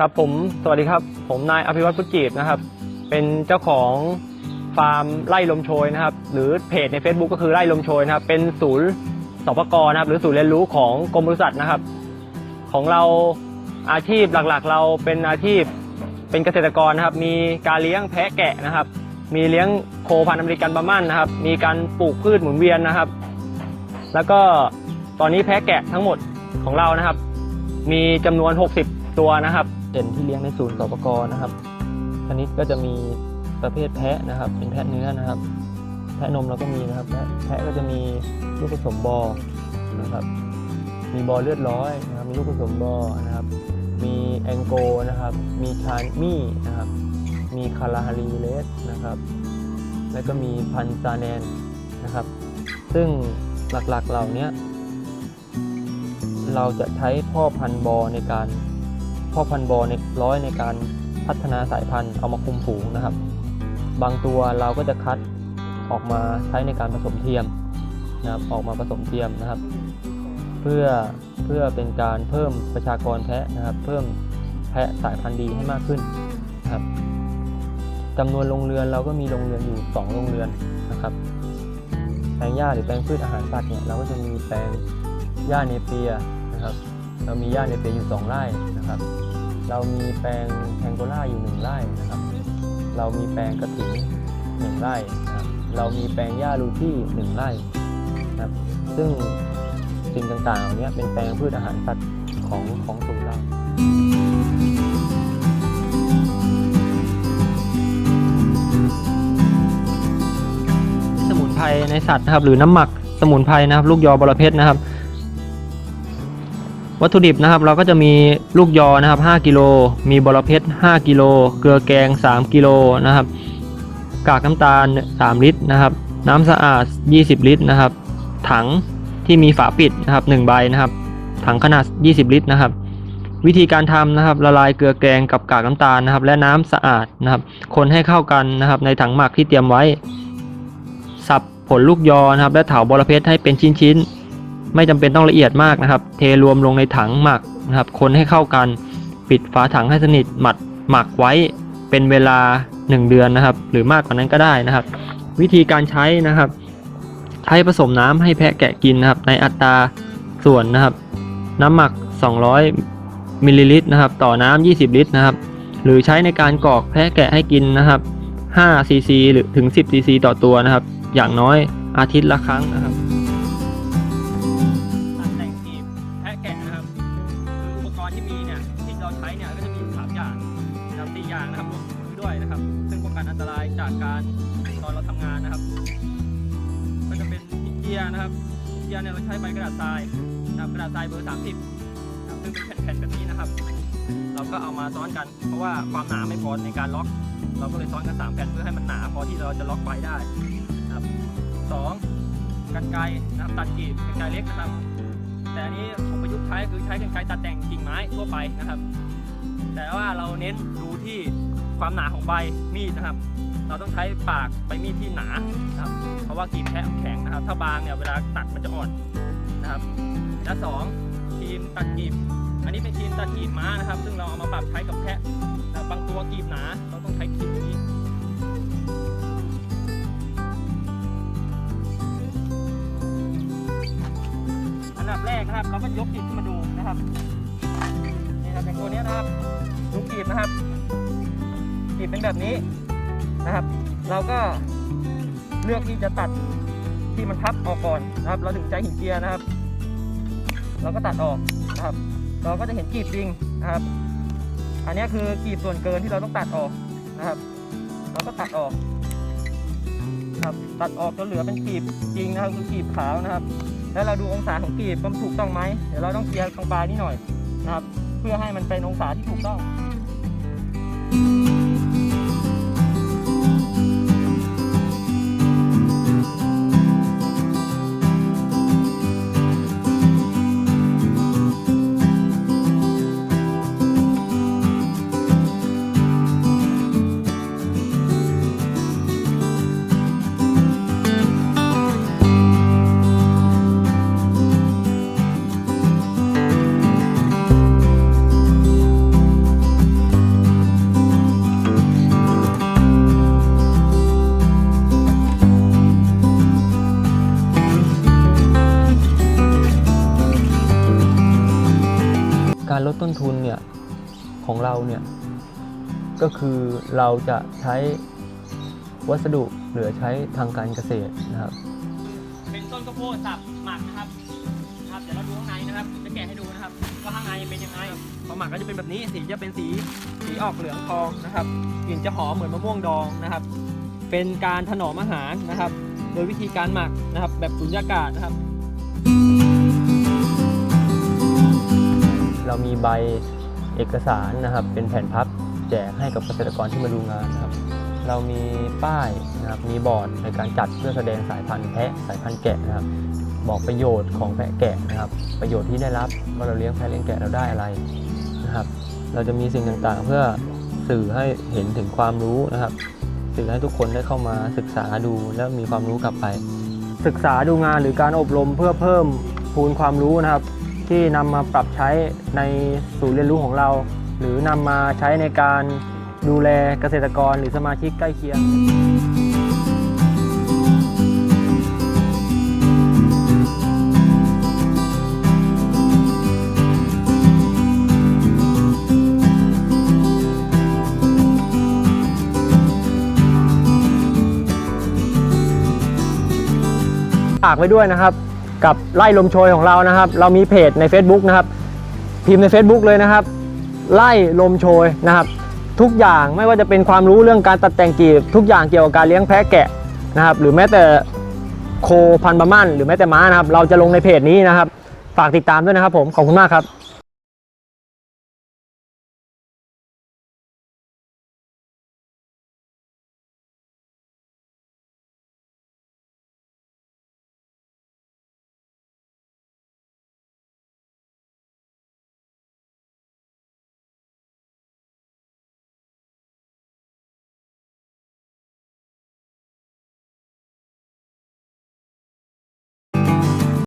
ครับผมสวัสดีครับ ผมนายอภิวัตพุทธจีบนะครับ เป็นเจ้าของฟาร์มไร่ลมโชยนะครับ หรือเพจใน Facebook ก็คือไร่ลมโชยนะครับ เป็นศูนย์สปกนะครับ หรือศูนย์เรียนรู้ของกรมบริษัทนะครับ ของเราอาชีพหลักๆ เราเป็นอาชีพเป็นเกษตรกรนะครับ มีการเลี้ยงแพะแกะนะครับ มีเลี้ยงโคพันธุ์อเมริกันบามันนะครับ มีการปลูกพืชหมุนเวียนนะครับ แล้วก็ตอนนี้แพะแกะทั้งหมดของเรานะครับ มีจำนวน 60 ตัวนะครับ เด่นที่เลี้ยงในศูนย์สปกรนะครับชนิดก็จะมีประเภทแพะนะครับ เป็นแพะเนื้อนะครับ แพะนมเราก็มีนะครับแพะแพะก็จะมีลูกผสมบอนะครับ มีบอเลือดร้อยนะครับ มีลูกผสมบอนะครับ มีแองโกนะครับ มีชานมี่นะครับ มีคาราฮารีเลสนะครับ แล้วก็มีพันซาแนนนะครับ ซึ่งหลักๆเหล่านี้เราจะใช้พ่อพันธุ์บอในการ พ่อพันธุ์บอในร้อยในการพัฒนาสายพันธุ์เอามาคุมฝูงนะครับ บางตัวเราก็จะคัดออกมาใช้ในการผสมเทียมนะครับออกมาผสมเทียมนะครับ เพื่อเพื่อเป็นการเพิ่มประชากรแพะนะครับ เพิ่มแพะสายพันธุ์ดีให้มากขึ้นนะครับจำนวนโรงเรือนเราก็มีโรงเรือนอยู่ 2 โรงเรือนนะครับแปลงหญ้าหรือแปลงพืชอาหารสัตว์เนี่ยเราก็จะมีแปลงหญ้าเนเปียนะครับ เรามีหญ้าเนเปียอยู่ 2 ไร่นะครับ เรามีแปลงแทงโกล่าอยู่ 1 ไร่นะครับ เรามีแปลงกระถิ่น1ไร่นะครับเรามีแปลงหญ้าลูที่ 1 ไร่นะครับซึ่งสิ่งต่างๆเหล่านี้เป็นแปลงพืชอาหารสัตว์ของของศูนย์เราสมุนไพรในสัตว์นะครับหรือน้ำหมักสมุนไพรนะครับ ลูกยอบรเพชรนะครับ วัตถุดิบนะครับเราก็จะมีลูกยอนะครับ 5กิโลมีบอรเพชร5กิโลเกลือแกง 3กิโลนะครับ กากน้ำตาล 3 ลิตรนะครับ น้ำสะอาด 20 ลิตรนะครับ ถังที่มีฝาปิดนะครับ1ใบนะครับ ถังขนาด 20 ลิตรนะครับ วิธีการทำนะครับละลายเกลือแกงกับกากน้ำตาลนะครับ และน้ำสะอาดนะครับ คนให้เข้ากันนะครับ ในถังหมักที่เตรียมไว้ สับผลลูกยอนะครับ และเถาบอระเพ็ดให้เป็นชิ้นๆ ไม่จำเป็นต้องละเอียดมากนะครับ เทรวมลงในถังหมักนะครับ คนให้เข้ากัน ปิดฝาถังให้สนิทหมัดหมักไว้เป็นเวลา 1 เดือนนะครับ หรือมากกว่านั้นก็ได้นะครับ วิธีการใช้นะครับ ใช้ผสมน้ำให้แพะแกะกินนะครับ ในอัตราส่วนนะครับ น้ำหมัก 200มิลลิลิตรนะครับ ต่อน้ำ20 ลิตรนะครับ หรือใช้ในการกรอกแพะแกะให้กินนะครับ5ซีซีหรือถึง 10ซีซีต่อตัวนะครับ อย่างน้อยอาทิตย์ละครั้งนะครับ อย่างนะครับรวมมือด้วยนะครับซึ่งป้องกันอันตรายจากการตอนเราทำงานนะครับ ก็จะเป็นหินเจียนะครับหินเจียเนี่ยเราใช้ใบกระดาษทรายนะครับกระดาษทรายเบอร์ 30นะครับซึ่งเป็นแผ่นๆแบบนี้นะครับ เราก็เอามาซ้อนกัน เพราะว่าความหนาไม่พอในการล็อก เราก็เลยซ้อนกัน3แผ่นเพื่อให้มันหนาพอที่เราจะล็อกไฟได้นะครับสองกันไกรนะครับตัดกรีบกันไกรเล็กนะครับ แต่อันนี้ผมประยุกต์ใช้คือใช้กันไกรตัดแต่งกิ่งไม้ทั่วไปนะครับ แต่ว่าเราเน้นดูที่ความหนาของใบมีดนะครับ เราต้องใช้ปากใบมีดที่หนานะครับ เพราะว่ากรีบแพะแข็งนะครับ ถ้าบางเนี่ยเวลาตัดมันจะอ่อนนะครับและสองครีมตัดกรีบ อันนี้เป็นครีมตัดกีบม้านะครับ ซึ่งเราเอามาปรับใช้กับแพะบางตัวกรีบหนา เราต้องใช้ครีมนี้อันดับแรกนะครับเราก็ยกกรีบขึ้นมาดูนะครับนี่ครับอย่างตัวนี้นะครับ บนะครับกรีบเป็นแบบนี้นะครับ เราก็เลือกที่จะตัดที่มันพับออกก่อนนะครับ เราถึงใจหินเจียนะครับ เราก็ตัดออกนะครับ เราก็จะเห็นกรีบจริงนะครับ อันนี้คือกรีบส่วนเกินที่เราต้องตัดออกนะครับ เราก็ตัดออกนะครับตัดออกจนเหลือเป็นกรีบจริงนะครับคือกรีบขาวนะครับ แล้วเราดูองศาของกรีบมันถูกต้องไหมเดี๋ยวเราต้องเคลียร์ตรงปลายนี้หน่อยนะครับ เพื่อให้มันเป็นองศาที่ถูกต้อง Música การลดต้นทุนเนี่ยของเราเนี่ยก็คือเราจะใช้วัสดุเหลือใช้ทางการเกษตรนะครับ เป็นต้นข้าวโพดสับหมักนะครับครับเดี๋ยวเราดูข้างในนะครับจะแกะให้ดูนะครับว่าข้างในเป็นยังไงพอหมักก็จะเป็นแบบนี้สีจะเป็นสีสีออกเหลืองทองนะครับกลิ่นจะหอมเหมือนมะม่วงดองนะครับ เป็นการถนอมอาหารนะครับ โดยวิธีการหมักนะครับ แบบสุญญากาศนะครับ เรามีใบเอกสารนะครับ เป็นแผ่นพับแจกให้กับเกษตรกรที่มาดูงานนะครับ เรามีป้ายนะครับมีบอร์ดในการจัดเพื่อแสดงสายพันธุ์แพะสายพันธุ์แกะนะครับ บอกประโยชน์ของแพะแกะนะครับ ประโยชน์ที่ได้รับว่าเราเลี้ยงแพะเลี้ยงแกะเราได้อะไรนะครับ เราจะมีสิ่งต่างๆ เพื่อสื่อให้เห็นถึงความรู้นะครับ สื่อให้ทุกคนได้เข้ามาศึกษาดูแล้วมีความรู้กลับไป ศึกษาดูงานหรือการอบรมเพื่อเพิ่มพูนความรู้นะครับ ที่นำมาปรับใช้ในศูนย์เรียนรู้ของเรา หรือนำมาใช้ในการดูแลเกษตรกรหรือสมาชิกใกล้เคียงฝากไว้ด้วยนะครับ กับไล่ลมโชยของเรานะครับ เรามีเพจใน Facebook นะครับ พิมพ์ใน Facebook เลยนะครับ ไล่ลมโชยนะครับ ทุกอย่างไม่ว่าจะเป็นความรู้เรื่องการตัดแต่งกีบ ทุกอย่างเกี่ยวกับการเลี้ยงแพะแกะนะครับ หรือแม้แต่โคพันธุ์บะมั่นหรือแม้แต่ม้านะครับ เราจะลงในเพจนี้นะครับ ฝากติดตามด้วยนะครับผมขอบคุณมากครับ